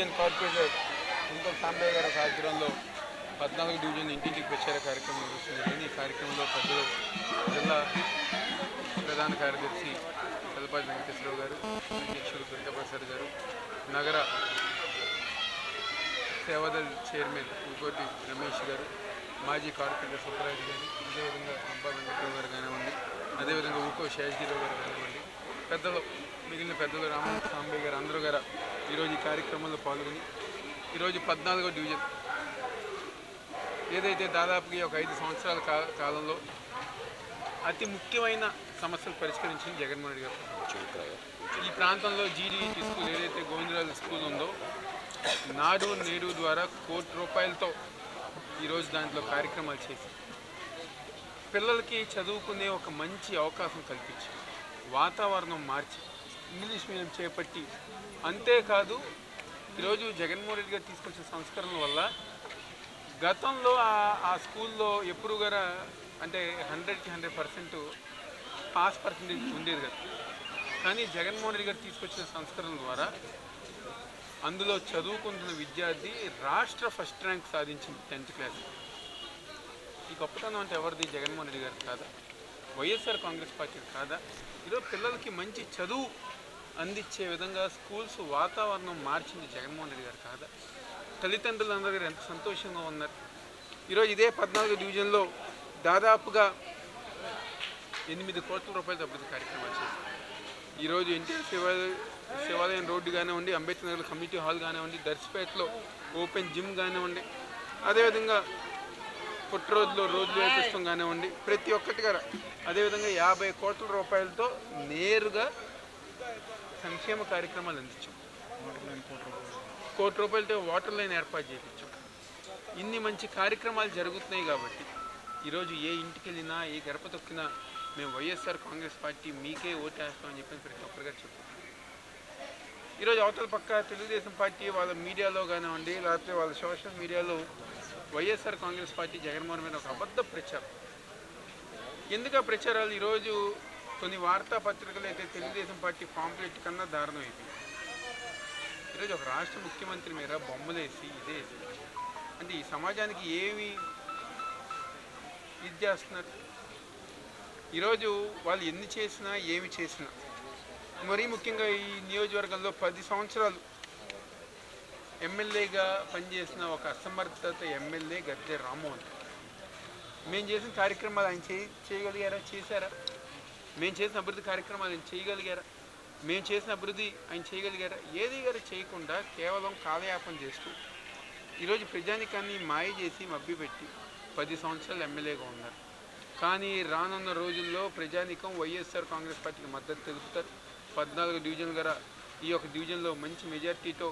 Division corporator కుంటం Sambaiah గారి ఆధ్వర్యంలో పద్నాలుగు డివిజన్ ఇంటింటికి ప్రచార కార్యక్రమం నిర్వహిస్తుంది ఈ కార్యక్రమంలో పెద్దలు జిల్లా ప్రధాన కార్యదర్శి చలపాటి వెంకటేశ్వరరావు గారు అధ్యక్షులు దుర్గాప్రసాద్ గారు నగర సేవాదల్ చైర్మన్ ఇంకోటి రమేష్ గారు మాజీ కార్పొరేటర్ సుబ్బరాజు గారు అదేవిధంగా అంబా వెంకటరావు గారు కానివ్వండి అదేవిధంగా ఊకో శేషగిరావు గారు కానివ్వండి పెద్దలు మిగిలిన పెద్దలు రామస్వామి గారు అందరూ గారు ఈరోజు ఈ కార్యక్రమంలో పాల్గొని ఈరోజు పద్నాలుగో డివిజన్. ఏదైతే దాదాపుగా ఒక ఐదు సంవత్సరాల కాలంలో అతి ముఖ్యమైన సమస్యలు పరిష్కరించింది జగన్మోహన్ రెడ్డి గారు. ఈ ప్రాంతంలో జీడీఈటీ స్కూల్ ఏదైతే గోవిందరాజు స్కూల్ ఉందో నాడు నేడు ద్వారా కోటి రూపాయలతో ఈరోజు దాంట్లో కార్యక్రమాలు చేసి పిల్లలకి చదువుకునే ఒక మంచి అవకాశం కల్పించింది. వాతావరణం మార్చి. ఇంగ్లీష్ మీడియం చేపట్టి. అంతేకాదు ఈరోజు జగన్మోహన్ రెడ్డి గారు తీసుకొచ్చిన సంస్కరణల వల్ల గతంలో ఆ- స్కూల్లో ఎప్పుడు కూడా అంటే హండ్రెడ్కి హండ్రెడ్ పర్సెంట్ పాస్ పర్సెంటేజ్ ఉండేది కదా. కానీ జగన్మోహన్ రెడ్డి గారు తీసుకొచ్చిన సంస్కరణల ద్వారా అందులో చదువుకుంటున్న విద్యార్థి రాష్ట్ర ఫస్ట్ ర్యాంక్ సాధించింది టెన్త్ క్లాస్ ఈ గొప్పతనం అంటే ఎవరిది? జగన్మోహన్ రెడ్డి గారు కాదా? వైఎస్ఆర్ కాంగ్రెస్ పార్టీ కాదా? ఈరోజు పిల్లలకి మంచి చదువు అందించే విధంగా స్కూల్స్ వాతావరణం మార్చింది జగన్మోహన్ రెడ్డి గారు కాదా? తల్లిదండ్రులందరూ ఎంత సంతోషంగా ఉన్నారు? ఈరోజు ఇదే పద్నాలుగు డివిజన్లో దాదాపుగా ఎనిమిది కోట్ల రూపాయలు అభివృద్ధి కార్యక్రమాలు చేశారు. ఈరోజు ఎన్టీఆర్ శివాలయ శివాలయం రోడ్డు కానివ్వండి అంబేద్కర్ నగర్ కమ్యూనిటీ హాల్ కానివ్వండి దర్శపేటలో ఓపెన్ జిమ్ కానివ్వండి అదేవిధంగా పుట్టినరోజులో రోజులు వేపిస్తాం కానివ్వండి ప్రతి ఒక్కటి గారు అదేవిధంగా యాభై కోట్ల రూపాయలతో నేరుగా సంక్షేమ కార్యక్రమాలు అందించాం. కోటి రూపాయలతో వాటర్ లైన్ ఏర్పాటు చేయించాం. ఇన్ని మంచి కార్యక్రమాలు జరుగుతున్నాయి కాబట్టి ఈరోజు ఏ ఇంటికి వెళ్ళినా ఏ గడప తొక్కినా మేము వైఎస్ఆర్ కాంగ్రెస్ పార్టీ మీకే ఓటేస్తామని చెప్పి ప్రతి ఒక్కరిగా చెప్తున్నాం ఈరోజు అవతల పక్క తెలుగుదేశం పార్టీ వాళ్ళ మీడియాలో కానివ్వండి లేకపోతే వాళ్ళ సోషల్ మీడియాలో వైఎస్ఆర్ కాంగ్రెస్ పార్టీ జగన్మోహన్ మీద ఒక అబద్ధ ప్రచారం. ఎందుకు ఆ ప్రచారాలు? ఈరోజు కొన్ని వార్తాపత్రికలు అయితే తెలుగుదేశం పార్టీ పాంప్లెట్ కన్నా దారుణం అయిపోయింది ఈరోజు ఒక రాష్ట్ర ముఖ్యమంత్రి మీద బొమ్మలేసి ఇదే. అంటే ఈ సమాజానికి ఏమి ఇది చేస్తున్నారు? ఈరోజు వాళ్ళు ఎన్ని చేసినా ఏమి చేసినా మరీ ముఖ్యంగా ఈ నియోజకవర్గంలో పది సంవత్సరాలు ఎమ్మెల్యేగా పనిచేసిన ఒక అసమర్థత ఎమ్మెల్యే గద్దె రామ్మోహన్. మేము చేసిన కార్యక్రమాలు ఆయన చేయ చేయగలిగారా? చేశారా? మేము చేసిన అభివృద్ధి కార్యక్రమాలు ఆయన చేయగలిగారా? మేము చేసిన అభివృద్ధి ఆయన చేయగలిగారా? ఏది గారు చేయకుండా కేవలం కాలయాపన చేస్తూ ఈరోజు ప్రజానికాన్ని మాయ చేసి మభ్యపెట్టి పది సంవత్సరాలు ఎమ్మెల్యేగా ఉన్నారు. కానీ రానున్న రోజుల్లో ప్రజానికం వైఎస్ఆర్ కాంగ్రెస్ పార్టీకి మద్దతు తెలుపుతారు. పద్నాలుగు డివిజన్ గల ఈ యొక్క డివిజన్లో మంచి మెజార్టీతో